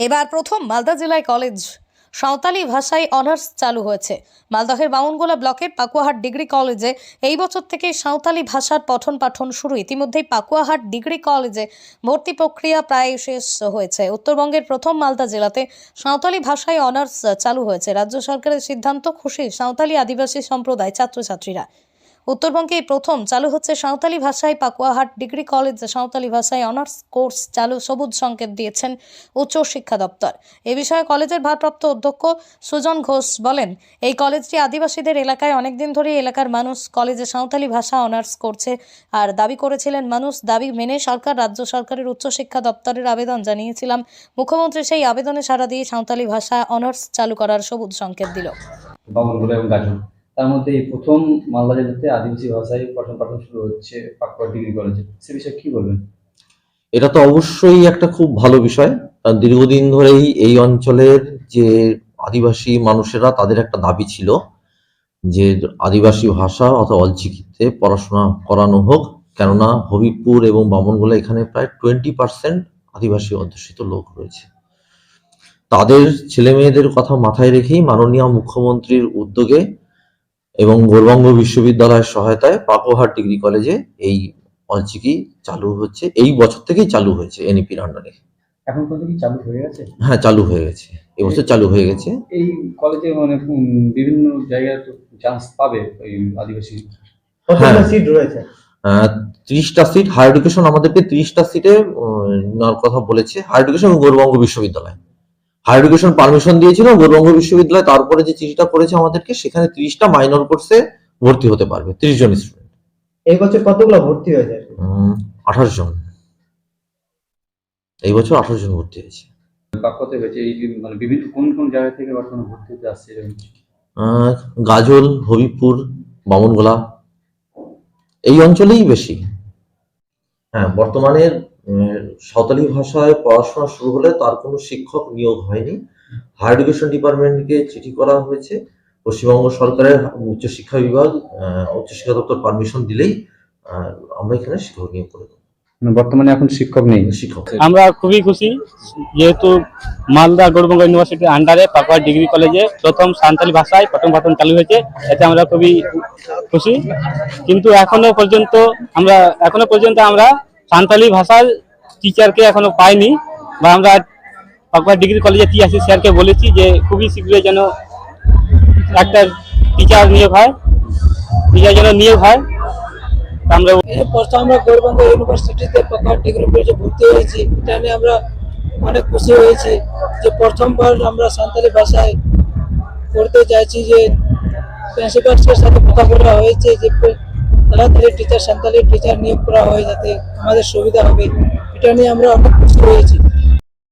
এবার প্রথম মালদা জেলায় কলেজ। সাঁওতালি ভাষায় অনার্স চালু হয়েছে। মালদহের বামনগোলা ব্লকের পাকুয়াহাট ডিগ্রি কলেজে এই বছর থেকে সাঁওতালি ভাষার পঠন পাঠন শুরু। ইতিমধ্যেই পাকুয়াহাট ডিগ্রি কলেজে ভর্তি প্রক্রিয়া প্রায় শেষ হয়েছে। উত্তরবঙ্গের প্রথম মালদা জেলাতে সাঁওতালি ভাষায় অনার্স চালু হয়েছে। রাজ্য সরকারের সিদ্ধান্ত খুশি সাঁওতালি আদিবাসী সম্প্রদায় ছাত্রছাত্রীরা। উত্তরবঙ্গে প্রথম চালু হচ্ছে সাঁওতালি ভাষায় পাকুয়াহাট ডিগ্রি কলেজে সাঁওতালি ভাষায় অনার্স কোর্স চালু সবুজ সংকেত দিয়েছেন উচ্চ শিক্ষা দপ্তর। এ বিষয়ে কলেজের ভারপ্রাপ্ত অধ্যক্ষ সুজন ঘোষ বলেন, এই কলেজটি আদিবাসীদের এলাকায় অনেকদিন ধরেই এলাকার মানুষ কলেজে সাঁওতালি ভাষা অনার্স করছে আর দাবি করেছিলেন, মানুষ দাবি মেনে সরকার, রাজ্য সরকারের উচ্চ শিক্ষা দপ্তরের আবেদন জানিয়েছিলাম। মুখ্যমন্ত্রী সেই আবেদনে সাড়া দিয়ে সাঁওতালি ভাষা অনার্স চালু করার সবুজ সংকেত দিল। তার মধ্যে এই প্রথম মালদা জেলাতে আদিবাসী ভাষায় পঠন পাঠন শুরু হচ্ছে পাকুয়া ডিগ্রি কলেজে সে বিষয়ে কি বলবেন? এটা তো অবশ্যই একটা খুব ভালো বিষয়। কারণ দীর্ঘদিন ধরেই এই অঞ্চলের যে আদিবাসী মানুষেরা, তাদের একটা দাবি ছিল যে আদিবাসী ভাষা অথবা অলচিকিতে পড়াশোনা করানো হোক। কেননা হবিবপুর এবং বামনগোলা এখানে প্রায় টোয়েন্টি পার্সেন্ট আদিবাসী অধ্যুষিত লোক রয়েছে। তাদের ছেলে মেয়েদের কথা মাথায় রেখেই মাননীয় মুখ্যমন্ত্রীর উদ্যোগে এবং গৌরবঙ্গ বিশ্ববিদ্যালয়ের সহায়তায় পাকোহাট ডিগ্রি কলেজে এই অলচিকি চালু হচ্ছে এই বছর থেকেই চালু হয়েছে এনইপির আন্ডারে এখন পর্যন্ত কি চালু হয়ে গেছে? হ্যাঁ চালু হয়ে গেছে। এবছর চালু হয়ে গেছে। এই কলেজে মানে বিভিন্ন জায়গায় তো চান্স পাবে এই আদিবাসী? হ্যাঁ। সিট রয়েছে? ত্রিশটা সিট হায়ার এডুকেশন আমাদেরকে ত্রিশটা সিটে নেওয়ার কথা বলেছে। হায়ার এডুকেশন এবং গৌরবঙ্গ বিশ্ববিদ্যালয়। হায়ার এডুকেশন পারমিশন দিয়েছিল গৌরবঙ্গ বিশ্ববিদ্যালয় তারপরে যে চিঠিটা করেছে আমাদেরকে সেখানে ত্রিশটা মাইনর কোর্সে ভর্তি হতে পারবে ত্রিশ জন স্টুডেন্ট এই বছর কতগুলো ভর্তি হয়েছে? আঠাশ জন। এই বছর আঠাশ জন ভর্তি হয়েছে। হয়েছে এই যে মানে বিভিন্ন কোন কোন জায়গা থেকে বর্তমানে ভর্তি হতে আসছে আহ, গাজল হবিপুর বামনগোলা এই অঞ্চলেই বেশি। হ্যাঁ বর্তমানে সাঁওতালি ভাষায় পড়াশোনা শুরু হলে তার কোনো শিক্ষক নিয়োগ হয়নি। হায়ার এডুকেশন ডিপার্টমেন্টকে চিঠি করা হয়েছে। পশ্চিমবঙ্গ সরকারের উচ্চশিক্ষা বিভাগ উচ্চশিক্ষা দপ্তর পারমিশন দিলেই আমরা এখানে শিক্ষক নিয়োগ করে দেবো। মানে বর্তমানে এখন শিক্ষক নেই। শিক্ষক। আমরা খুবই খুশি যেহেতু মালদা গৌরবঙ্গ ইউনিভার্সিটির আন্ডারে পাকুয়া ডিগ্রি কলেজে প্রথম সান্তালি ভাষায় পঠন পাঠন চালু হয়েছে এতে আমরা খুবই খুশি। কিন্তু এখনও পর্যন্ত আমরা এখনও পর্যন্ত আমরা সান্তালি ভাষার টিচারকে এখনও পাইনি। বা আমরা পাকুয়া ডিগ্রি কলেজে টিআরসি স্যারকে বলেছি যে খুবই শীঘ্রই যেন একটা টিচার নিয়োগ হয়। টিচার যেন নিয়োগ হয়। আমরা প্রথম আমরা গৌরবঙ্গ ইউনিভার্সিটিতে পাকা ডিগ্রি কলেজে ভর্তি হয়েছি। এটা নিয়ে আমরা অনেক খুশি হয়েছি যে প্রথমবার আমরা সান্তালি ভাষায় পড়তে চাইছি যে প্রিন্সিপালসের সাথে কথা বলা হয়েছে যে তাড়াতাড়ি টিচার সান্তালি টিচার নিয়োগ করা হয় যাতে আমাদের সুবিধা হবে। এটা নিয়ে আমরা অনেক খুশি হয়েছি।